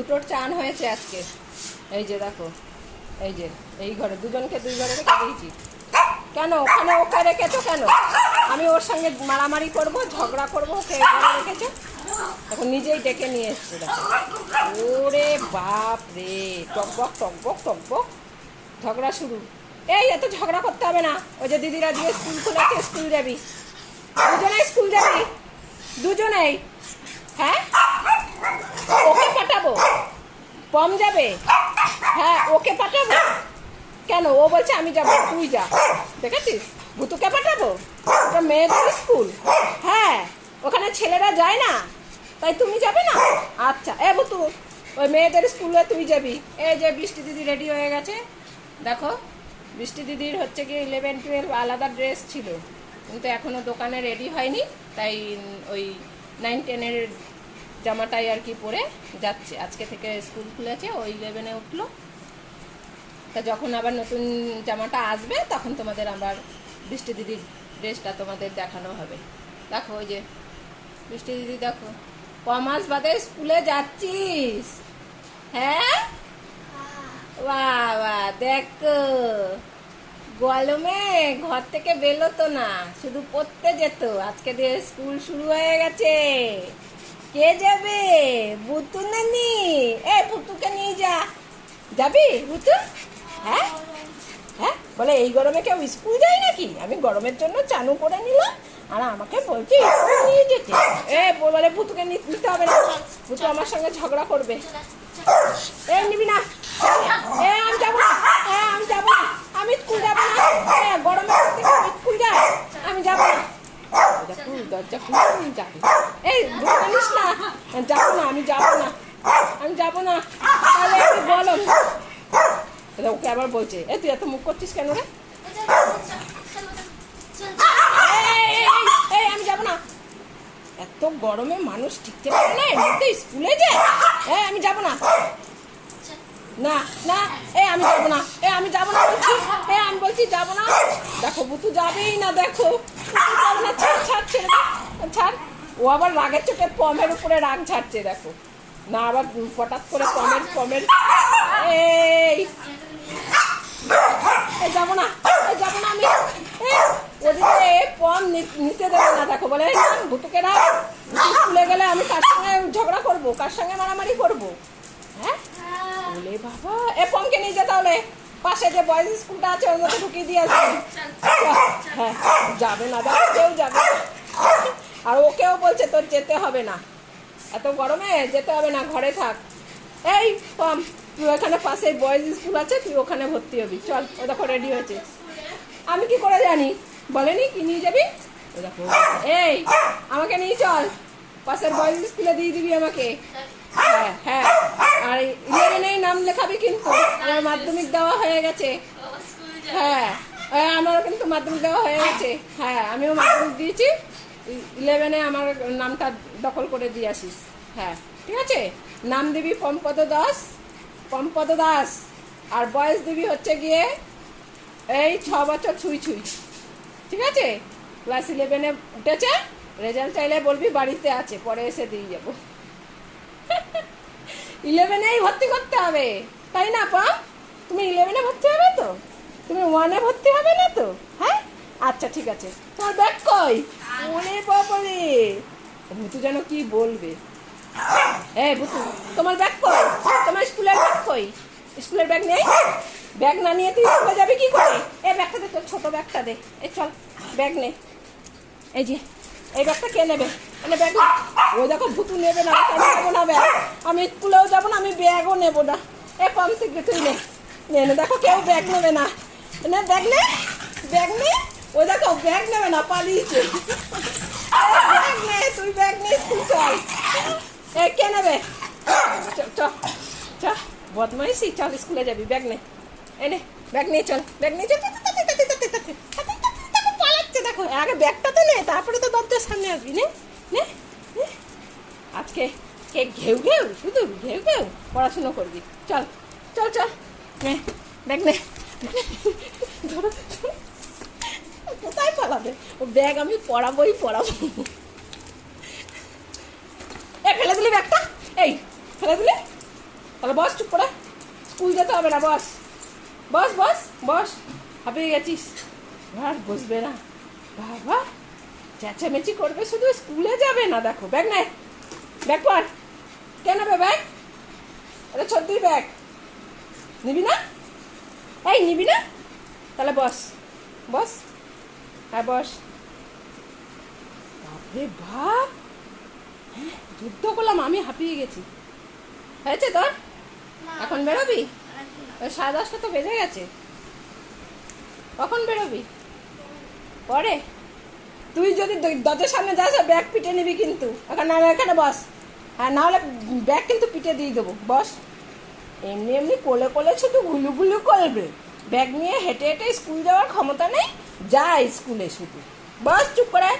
দুটোর চান হয়েছে আজকে। এই যে দেখো, এই যে, এই ঘরে, দুজনকে দুই ঘরে রেখে দিয়েছি। কেন? ওখানে ওকে রেখেছো কেন? আমি ওর সঙ্গে মারামারি করব, ঝগড়া করব, ওকে এই ঘরে রেখেছো? এখন নিজেই ডেকে নিয়ে এসছে, দেখো। ওরে বাপ রে, টকবক টকবক টকবক। ঝগড়া শুরু। এই, এত ঝগড়া করতে হবে না। ওই যে দিদিরা দিয়ে স্কুল খুলেছে, স্কুল যাবি। দুজনেই স্কুল যাবি? দুজনেই? হ্যাঁ? ওকে পাঠাবো। পম যাবে? হ্যাঁ ওকে পাঠাবো। কেন? ও বলছে আমি যাব, তুই যা। দেখেছিস? ভুতুকে পাঠাবো? ওটা মেয়েদের স্কুল। হ্যাঁ ওখানে ছেলেরা যায় না। তাই তুমি যাবে না? আচ্ছা এ ভুতু, ওই মেয়েদের স্কুলে তুই যাবি। এই যে বৃষ্টি দিদি রেডি হয়ে গেছে। দেখো, বৃষ্টি দিদির হচ্ছে কি ইলেভেন টুয়েলভ আলাদা ড্রেস ছিল। কিন্তু এখনও দোকানে রেডি হয়নি। তাই ওই নাইন টেনের জামাটাই আর কি পরে যাচ্ছে। আজকে থেকে স্কুল খুলেছে, ও ইলেভেনে উঠল। তা যখন আবার নতুন জামাটা আসবে, তখন তোমাদের আবার বৃষ্টি দিদির ড্রেসটা তোমাদের দেখানো হবে। দেখো ওই যে, বৃষ্টি দিদি দেখো ক মাস বাদে স্কুলে যাচ্ছিস। হ্যাঁ? বাহ দেখো। গলমে, ঘর থেকে বেরোতো না, শুধু পড়তে যেত। আজকে দিয়ে স্কুল শুরু হয়ে গেছে। কে যাবে? বুতু নানি এ পুতুকে নিয়ে যা। যাবি বুতু হ্যাঁ? হ্যাঁ? বলে এই গরমে কেউ স্কুল যায় নাকি? আমি গরমের জন্য চানু করে নিলাম, আর আমাকে বলছি নিয়ে যেতে। এ, বলে পুতুকে নি- নিতে হবে না। পুতু আমার সঙ্গে ঝগড়া করবে। এ, নিবি না। এ, আমি যাব না। এ, আমি যাব না। আমি স্কুল যাব না এ গরমে স্কুল যায় আমি যাব না দরজা খুল আমি যাব এই জানিস না যাব না আমি যাব না আমি যাব না তাহলে বলো ওকে আবার বলছে এ তুই এত মুখ করছিস কেন রে আমি যাব না এত গরমে মানুষ টিকতে পারে না মধ্যে স্কুলে যে হ্যাঁ আমি যাব না না না এ আমি যাব না এ আমি যাব না বলছি এ আমি বলছি যাব না দেখো বুতু যাবেই না দেখো যাবে না। ও আবার রাগের চোখে পমের উপরে রাগ ছাড়ছে, দেখো। না, আবার হঠাৎ করে পমের পমের। এই! যাব না যাব না আমি। ওদিকে পম নিতে দেবে না, দেখো, বলে ভুতুকে না স্কুলে গেলে আমি কার সঙ্গে ঝগড়া করব? কার সঙ্গে মারামারি করব? হ্যাঁ? বলে, বাবা, এ পমকে নিয়ে যা তাহলে। পাশে যে বয়েজ স্কুলটা আছে, ওর মধ্যে ঢুকিয়ে দিয়ে আসবে। হ্যাঁ যাবে না দেখো কেউ যাবে না। আর ওকেও বলছে, তোর যেতে হবে না। এত গরমে যেতে হবে না, ঘরে থাক। এই, পম, তুই ওখানে পাশে বয়েজ স্কুল আছে, তুই ওখানে ভর্তি হবি। চল, ও দেখো রেডি হয়েছে। আমি কি করে জানি? বলেনি কি নিয়ে যাবি? এই, আমাকে নিয়ে চল। পাশের বয়েজ স্কুলে দিয়ে দিবি আমাকে। হ্যাঁ হ্যাঁ। আর ইলেভেনেই নাম লেখাবি কিন্তু। আমার মাধ্যমিক দেওয়া হয়ে গেছে। হ্যাঁ আমারও কিন্তু মাধ্যমিক দেওয়া হয়ে গেছে। হ্যাঁ আমিও মাধ্যমিক দিয়েছি। ইলেভেনে আমার নামটা দখল করে দিয়ে আসিস। হ্যাঁ ঠিক আছে? নাম দিবি পম্পদ দাস পম্পদ দাস। আর বয়স দিবি হচ্ছে গিয়ে এই ছ বছর ছুঁই ছুঁই। ঠিক আছে? ক্লাস ইলেভেনে উঠেছে রেজাল্ট চাইলে বলবি বাড়িতে আছে, পরে এসে দিয়ে যাব। ইলেভেনেই ভর্তি করতে হবে, তাই না পাম? তুমি ইলেভেনে ভর্তি হবে তো? তুমি ওয়ানে ভর্তি হবে না তো? হ্যাঁ? আচ্ছা ঠিক আছে। তোমার ব্যাগ কই? ওরে বাবারে ভুতু যেন কি বলবে। এই ভুতু, তোমার ব্যাগ কই? তোমার স্কুলের ব্যাগ কই? স্কুলের ব্যাগ নেই? ব্যাগ না নিয়ে তুই স্কুলে যাবি কি করে? এই ব্যাগটা দে তোর ছোট ব্যাগটা দে। এই চল, ব্যাগ নে। এই যে, এই ব্যাগটা কে নেবে? মানে ব্যাগ নে। ও দেখো, ভুতু নেবে না, আমি নেব না ব্যাগ। আমি স্কুলেও যাব না, আমি ব্যাগও নেব না। এ পাম থেকে তুই নে নে, দেখো, কেউ ব্যাগ নেবে না। নে, ব্যাগ নে। ব্যাগ নে। ও দেখো ব্যাগ নেবে না পালিয়েছে ব্যাগ নে, তুই ব্যাগ নে স্কুল চল। এ, কে নেবে? চ বদমাইশি, চল, স্কুলে যাবি ব্যাগ নে। এনে ব্যাগ নিয়ে চল ব্যাগ নিয়ে চল। পালাচ্ছে, দেখো। আগে ব্যাগটা তো নে, তারপরে তো দরজার সামনে আসবি, নে নে। আজকে কে ঘেউ ঘেউ? শুধু ঘেউ ঘেউ পড়াশুনো করবি। চল চল চল। নে ব্যাগ নে। ধরো। কোথায় পালাবে? ও ব্যাগ আমি পড়াবোই পড়াবো এ, ফেলে দিলি ব্যাগটা? এই, ফেলে দিলি? তাহলে বস, চুপ করে। স্কুল যেতে হবে না, বস। বস বস বস। হাঁপিয়ে গেছিস? আর বসবে না। বাবা, চেঁচামেচি করবে শুধু, স্কুলে যাবে না, দেখো। ব্যাগ নেয় ব্যাগ পর। কে নেবে ব্যাগ? এটা ছত্রিশ ব্যাগ। নিবি না? এই, নিবি না? তাহলে বস। বস। হ্যাঁ বস। বাপরে বাপ। হ্যাঁ, যুদ্ধ করলাম আমি হাঁপিয়ে গেছি। হয়েছে তোর? এখন বেরোবি? ওই সাড়ে দশটা তো বেজে গেছে। কখন বেরোবি? পরে। তুই যদি দরজার সামনে যাস ব্যাগ পিটে নিবি কিন্তু। এখন না এখানে বস। হ্যাঁ নাহলে ব্যাগ কিন্তু পিটে দিয়ে দেবো। বস। এমনি এমনি কোলে কোলে শুধু গুলু গুলু করবে। ব্যাগ নিয়ে হেঁটে হেঁটে স্কুল যাওয়ার ক্ষমতা নেই? যা স্কুলে শুধু বস চুপ করে